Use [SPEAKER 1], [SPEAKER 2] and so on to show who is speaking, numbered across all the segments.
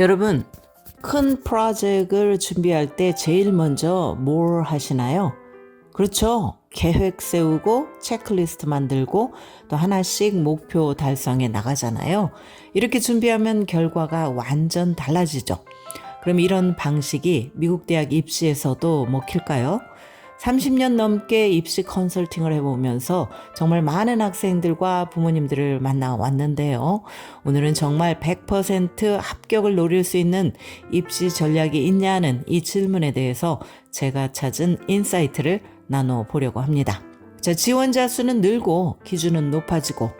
[SPEAKER 1] 여러분, 큰 프로젝트를 준비할 때 제일 먼저 뭘 하시나요? 그렇죠. 계획 세우고 체크리스트 만들고 또 하나씩 목표 달성해 나가잖아요. 이렇게 준비하면 결과가 완전 달라지죠. 그럼 이런 방식이 미국 대학 입시에서도 먹힐까요? 30년 넘게 입시 컨설팅을 해보면서 정말 많은 학생들과 부모님들을 만나 왔는데요. 오늘은 정말 100% 합격을 노릴 수 있는 입시 전략이 있냐는 이 질문에 대해서 제가 찾은 인사이트를 나눠 보려고 합니다. 자, 지원자 수는 늘고 기준은 높아지고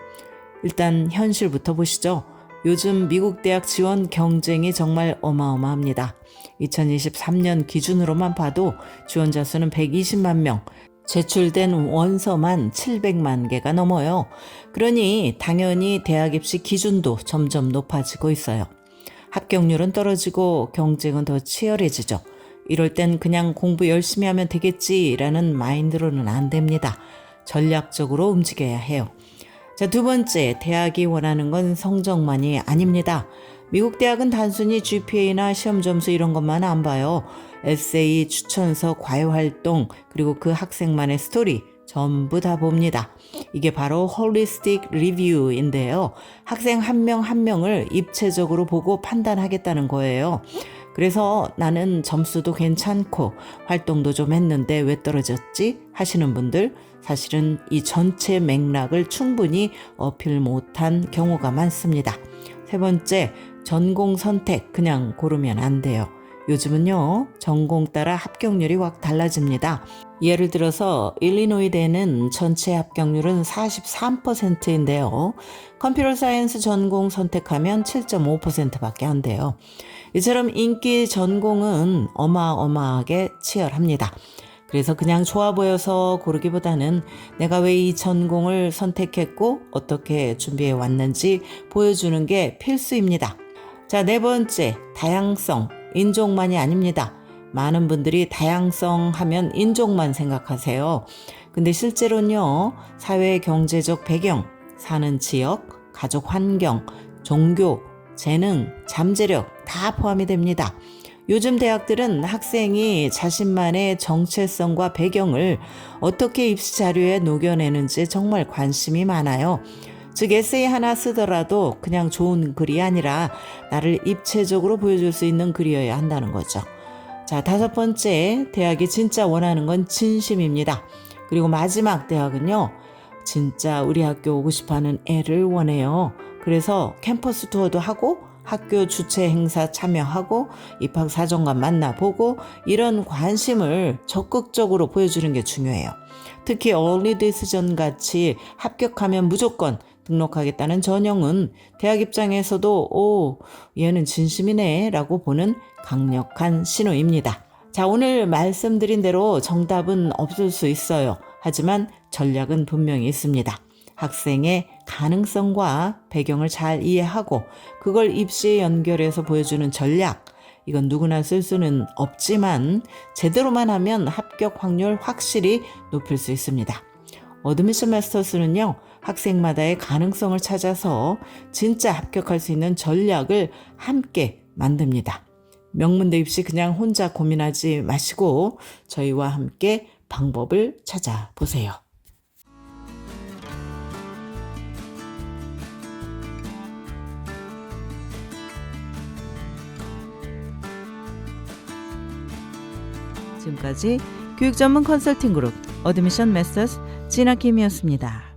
[SPEAKER 1] 일단 현실부터 보시죠. 요즘 미국 대학 지원 경쟁이 정말 어마어마합니다. 2023년 기준으로만 봐도 지원자 수는 120만 명, 제출된 원서만 700만 개가 넘어요. 그러니 당연히 대학 입시 기준도 점점 높아지고 있어요. 합격률은 떨어지고 경쟁은 더 치열해지죠. 이럴 땐 그냥 공부 열심히 하면 되겠지라는 마인드로는 안 됩니다. 전략적으로 움직여야 해요. 자, 두 번째, 대학이 원하는 건 성적만이 아닙니다. 미국 대학은 단순히 GPA나 시험 점수 이런 것만 안 봐요. 에세이, 추천서, 과외 활동, 그리고 그 학생만의 스토리 전부 다 봅니다. 이게 바로 홀리스틱 리뷰인데요. 학생 한 명한 명을 입체적으로 보고 판단하겠다는 거예요. 그래서 나는 점수도 괜찮고 활동도 좀 했는데 왜 떨어졌지? 하시는 분들 사실은 이 전체 맥락을 충분히 어필 못한 경우가 많습니다. 세 번째, 전공 선택 그냥 고르면 안 돼요. 요즘은요, 전공 따라 합격률이 확 달라집니다. 예를 들어서 일리노이대는 전체 합격률은 43%인데요. 컴퓨터 사이언스 전공 선택하면 7.5%밖에 안 돼요. 이처럼 인기 전공은 어마어마하게 치열합니다. 그래서 그냥 좋아 보여서 고르기보다는 내가 왜 이 전공을 선택했고 어떻게 준비해 왔는지 보여주는 게 필수입니다. 자, 네 번째, 다양성. 인종만이 아닙니다. 많은 분들이 다양성 하면 인종만 생각하세요. 근데 실제로는요, 사회 경제적 배경, 사는 지역, 가족 환경, 종교, 재능, 잠재력 다 포함이 됩니다. 요즘 대학들은 학생이 자신만의 정체성과 배경을 어떻게 입시 자료에 녹여내는지 정말 관심이 많아요. 즉 에세이 하나 쓰더라도 그냥 좋은 글이 아니라 나를 입체적으로 보여줄 수 있는 글이어야 한다는 거죠. 자, 다섯 번째, 대학이 진짜 원하는 건 진심입니다. 그리고 마지막 대학은요, 진짜 우리 학교 오고 싶어 하는 애를 원해요. 그래서 캠퍼스 투어도 하고, 학교 주최 행사 참여하고, 입학 사정관 만나보고, 이런 관심을 적극적으로 보여주는 게 중요해요. 특히 어울리 디스전 같이 합격하면 무조건 등록하겠다는 전형은 대학 입장에서도 오, 얘는 진심이네 라고 보는 강력한 신호입니다. 자, 오늘 말씀드린 대로 정답은 없을 수 있어요. 하지만 전략은 분명히 있습니다. 학생의 가능성과 배경을 잘 이해하고 그걸 입시에 연결해서 보여주는 전략. 이건 누구나 쓸 수는 없지만 제대로만 하면 합격 확률 확실히 높일 수 있습니다. 어드미션 마스터스는요, 학생마다의 가능성을 찾아서 진짜 합격할 수 있는 전략을 함께 만듭니다. 명문대 입시 그냥 혼자 고민하지 마시고 저희와 함께 방법을 찾아보세요. 지금까지 교육 전문 컨설팅 그룹 어드미션 메서스 진아킴이었습니다.